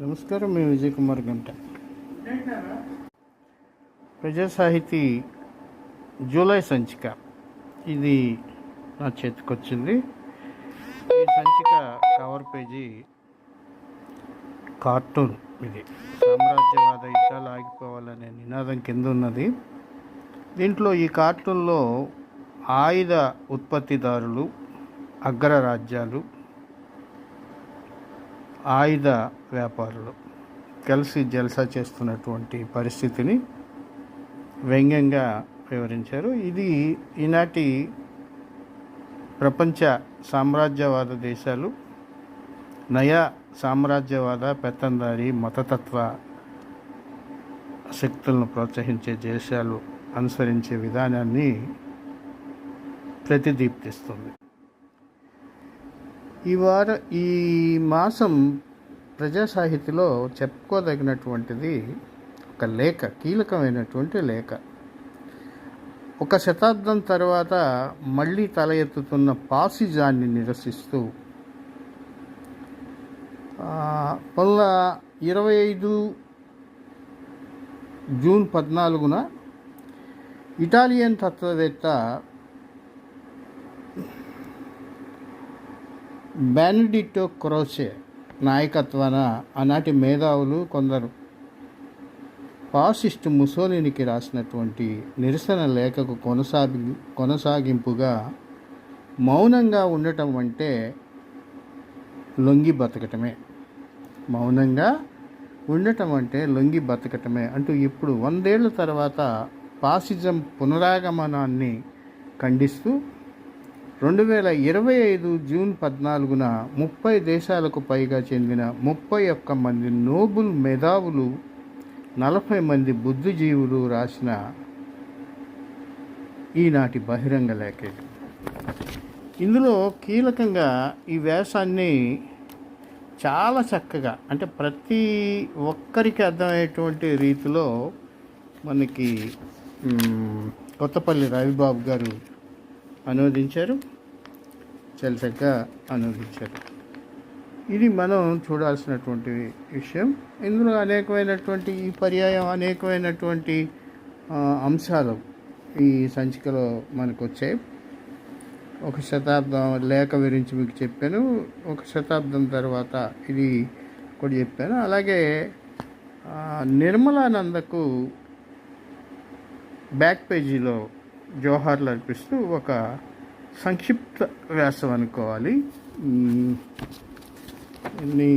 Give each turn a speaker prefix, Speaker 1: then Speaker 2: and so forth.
Speaker 1: నమస్కారం మేము విజయ్ కుమార్ గంట. ప్రజాసాహితీ జూలై సంచిక. ఇది నా చేతికొచ్చింది. ఈ సంచిక కవర్ పేజీ కార్టూన్ ఇది. సామ్రాజ్యవాద యుద్ధాలు ఆగిపోవాలనే నినాదం కింద ఉన్నది దీంట్లో ఈ కార్టూన్లో ఆయుధ ఉత్పత్తిదారులు అగ్రరాజ్యాలు ఆయుధ వ్యాపారులు కలిసి జల్సా చేస్తున్నటువంటి పరిస్థితిని వ్యంగ్యంగా వివరించారు. ఇది ఈనాటి ప్రపంచ సామ్రాజ్యవాద దేశాలు నయా సామ్రాజ్యవాద పెత్తందారి మతతత్వ శక్తులను ప్రోత్సహించే దేశాలు అనుసరించే విధానాన్ని ప్రతిదీప్తిస్తుంది. ఈ వార ఈ మాసం ప్రజా సాహిత్యలో చెప్పుకోదగినటువంటిది ఒక లేఖ కీలకమైనటువంటి లేఖ. ఒక శతాబ్దం తర్వాత మళ్ళీ తల ఎత్తుతున్న పాసిజాన్ని నిరసిస్తూ పంతొమ్మిది ఇరవై ఐదు జూన్ పద్నాలుగున ఇటాలియన్ తత్వవేత్త బ్యానడిటో క్రోసే నాయకత్వాన ఆనాటి మేధావులు కొందరు. ఫాసిస్ట్ ముసోలినికి రాసినటువంటి నిరసన లేఖకు కొనసాగి కొనసాగింపుగా మౌనంగా ఉండటం అంటే లొంగి బతకటమే. మౌనంగా ఉండటం అంటే లొంగి బతకటమే అంటూ ఇప్పుడు వందేళ్ళ తర్వాత ఫాసిజం పునరాగమనాన్ని ఖండిస్తూ రెండు వేల ఇరవై ఐదు జూన్ పద్నాలుగున ముప్పై దేశాలకు పైగా చెందిన ముప్పై ఒక్క మంది నోబుల్ మేధావులు నలభై మంది బుద్ధిజీవులు రాసిన ఈనాటి బహిరంగ లేఖ ఇందులో కీలకంగా ఈ వ్యాసాన్ని చాలా చక్కగా అంటే ప్రతి ఒక్కరికి అర్థమయ్యేటువంటి రీతిలో మనకి కొత్తపల్లి రవిబాబు గారు అనువదించారు. చాలా చక్కగా అనువదించారు ఇది మనం చూడాల్సినటువంటి విషయం. ఇందులో అనేకమైనటువంటి ఈ పర్యాయం అనేకమైనటువంటి అంశాలు ఈ సంచికలో మనకు వచ్చాయి ఒక శతాబ్దం లేఖ గురించి మీకు చెప్పాను. ఒక శతాబ్దం తర్వాత ఇది కూడా చెప్పాను. అలాగే నిర్మలానందకు బ్యాక్ పేజీలో జోహార్లు అర్పిస్తూ ఒక సంక్షిప్త వ్యాసం అనుకోవాలి. ఎన్ని